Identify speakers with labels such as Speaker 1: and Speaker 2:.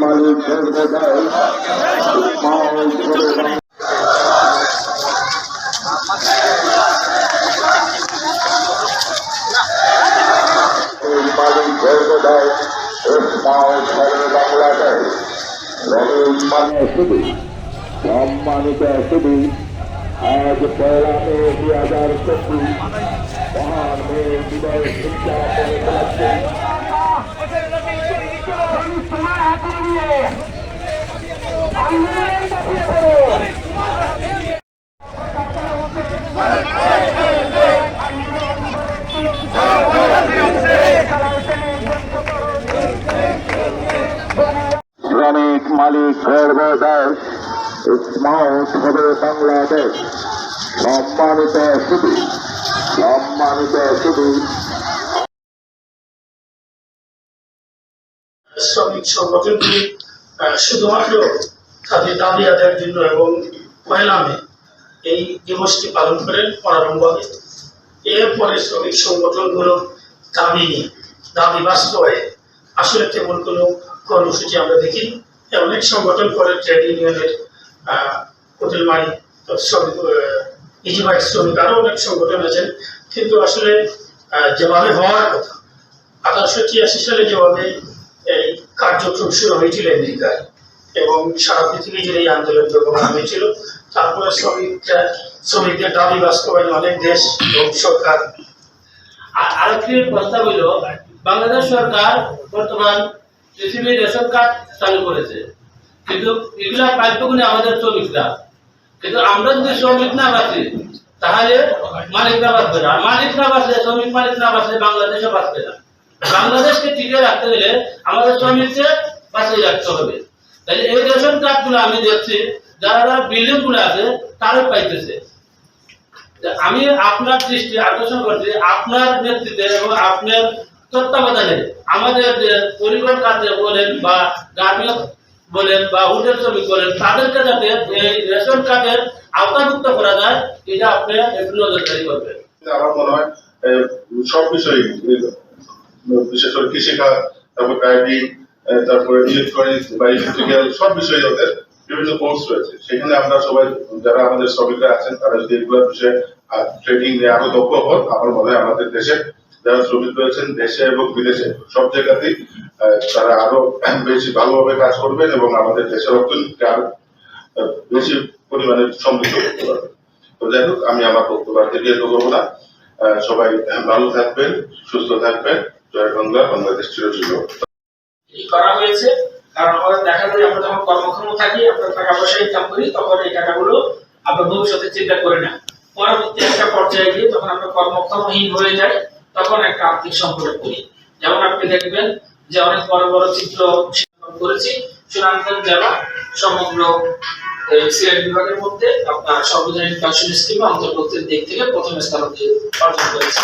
Speaker 1: মালিক সর্বদাই মাল করে এই মালিক সর্বদাই মাল করে বাংলাদেশ রবীন্দ্র মানে শুধু সম্মানিত শুধু আজ পয়লা মে দুই হাজার চব্বিশ মহান মে বিদায় শিক্ষা শ্রমিক মালিক সর্বদাস স্মার্ট হবে বাংলাদেশ। সম্মানিত শুধু সম্মানিত শুধু
Speaker 2: শ্রমিক সংগঠনগুলি শুধুমাত্র তাদের দাবি আদায়ের জন্য এবং পয়লা মে এই দিবসটি পালন করেন প্রারম্ভভাবে এরপরে শ্রমিক সংগঠনগুলোর দাবি নিয়ে, দাবি বাস্তবায়ন আসলে তেমন কোনো কর্মসূচি আমরা দেখি অনেক সংগঠন করে ট্রেড ইউনিয়নের হোটেল মালিক, শ্রমিক ইজিবাইক শ্রমিক আরও অনেক সংগঠন আছেন। কিন্তু আসলে যেভাবে হওয়ার কথা, আঠারোশো ছিয়াশি সালে যেভাবে এই কার্যক্রম শুরু হয়েছিল আমেরিকায় এবং সারা পৃথিবী জুড়ে এই আন্দোলন প্রকরণ হয়েছিল। তারপরে শ্রমিকরা, শ্রমিকদের দাবি বাস্তবায়ন অনেক দেশ এবং সরকার।
Speaker 3: আর আরেকটি প্রস্তাব হইল, বাংলাদেশ সরকার বর্তমান পৃথিবীর রেশন কার্ড চালু করেছে। কিন্তু এগুলা প্রাপ্যগুলি আমাদের শ্রমিকরা। কিন্তু আমরা যদি শ্রমিক না বাঁচি, তাহলে মালিকরা বাঁচবে না। আর মালিক না বাঁচলে, শ্রমিক মালিক না বাঁচলে বাংলাদেশও বাঁচবে না। বাংলাদেশকে টিকে রাখতে গেলে আমাদের শ্রমিকদের বাঁচিয়ে রাখতে হবে। তাহলে এই রেশন কার্ডগুলো আমি দেখছি, যারা যারা বিল্ডিংগুলো আছে, তারাই পাইতেছে। আমি আপনার দৃষ্টি আকর্ষণ করছি, আপনার নেতৃত্বে এবং আপনার তত্ত্বাবধানে আমাদের যে পরিবার কাজে বলেন বা গার্মেন্টস বলেন বা হোটেল শ্রমিক বলেন, তাদেরকে যাতে এই রেশন কার্ডের আওতাভুক্ত করা যায়, এটা আপনি একটু নজরদারি করবেন।
Speaker 4: আমার মনে হয় সব বিষয়ে বিশেষ করে কৃষিকাজ তারপর ড্রাইভিং তারপরে ইলেকট্রনিক্স বা ইলেকট্রিক্যাল সব বিষয়ে ওদের বিভিন্ন কোর্স রয়েছে। সেখানে আমরা সবাই, যারা আমাদের শ্রমিকরা আছেন, তারা যদি এগুলোর বিষয়ে ট্রেনিং নিয়ে আরও দক্ষ হন, আমার মনে হয় আমাদের দেশে যারা শ্রমিক রয়েছেন, দেশে এবং বিদেশে, সব জায়গাতেই তারা আরও বেশি ভালোভাবে কাজ করবেন এবং আমাদের দেশের অর্থনীতিকে আরও বেশি পরিমাণে সমৃদ্ধ করতে পারবেন। তো যাই হোক, আমি আমার বক্তব্য আর দীর্ঘায়িত করব না। সবাই ভালো থাকবেন, সুস্থ থাকবেন। বাংলাদেশ চিরজীবন
Speaker 2: এই করা হয়েছে। কারণ আমাদের দেখা যায় আমরা যখন কর্মক্ষম থাকি, আমরা টাকা পয়সা ইনকাম করি, তখন এই টাকাগুলো আমরা ভবিষ্যতে চিন্তা করি না। পরবর্তী একটা পর্যায়ে গিয়ে যখন আমরা কর্মক্ষমহীন হয়ে যাই, তখন একটা আর্থিক সংকটে পড়ি। যেমন আপনি দেখবেন যে অনেক বড় বড় চিত্র করেছি, সুনামগঞ্জ জেলা সমগ্র সিলেট বিভাগের মধ্যে, আপনার সর্বজনীন পেনশন স্কিমে অন্তর্ভুক্তির দিক থেকে প্রথম স্থান অর্জন করেছে।